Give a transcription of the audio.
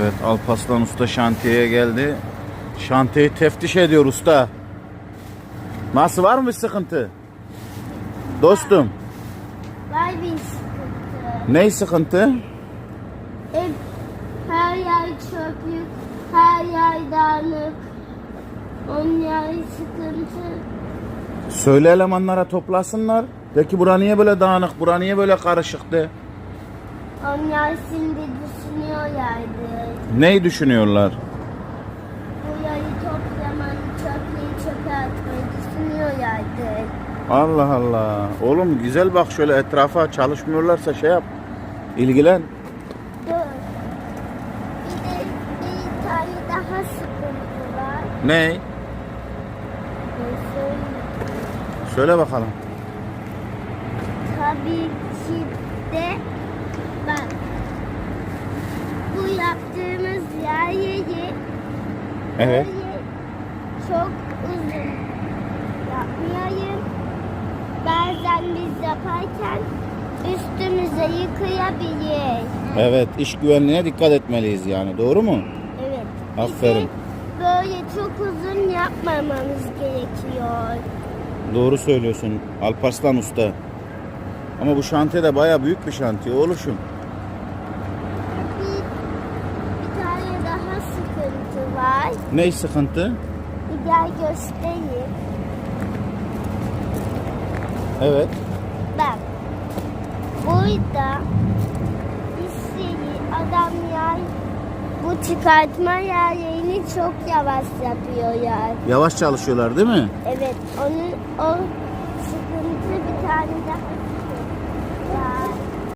Evet Alpaslan Usta şantiyeye geldi. Şantiyeyi teftiş ediyor usta. Nasıl var mı bir sıkıntı? Dostum Var bir sıkıntı. ne sıkıntı? Hep her yer çöplük, her yer dağınık. Onun yer sıkıntı. Söyle elemanlara toplasınlar. De ki bura niye böyle dağınık, bura niye böyle karışıktı? Onlar şimdi düşünüyorlardı. Neyi düşünüyorlar? Bu yeri toplamanı, çöpleri çöpe atmayı düşünüyorlardı. Allah Allah. Oğlum güzel bak şöyle etrafa çalışmıyorlarsa şey yap. İlgilen. Dur. Bir de bir tane daha sıkıntı var. Ne? Söyleyeyim? Söyle bakalım. Tabii ki de bak bu yaptığımız yeri Evet. çok uzun yapmayayım. Bazen biz yaparken üstümüze yıkayabilir. Evet, iş güvenliğine dikkat etmeliyiz yani. Doğru mu? Evet. Aferin. Böyle çok uzun yapmamamız gerekiyor. Doğru söylüyorsun Alparslan Usta. Ama bu şantiye de baya büyük bir şantiye oluşum. Bir, bir tane daha sıkıntı var. Ne sıkıntı? Bir gel göstereyim. Evet. Bak. Burada bir sürü adamlar bu çıkartma yerlerini çok yavaş yapıyorlar. Yavaş çalışıyorlar değil mi? Evet, onun o sıkıntı bir tane daha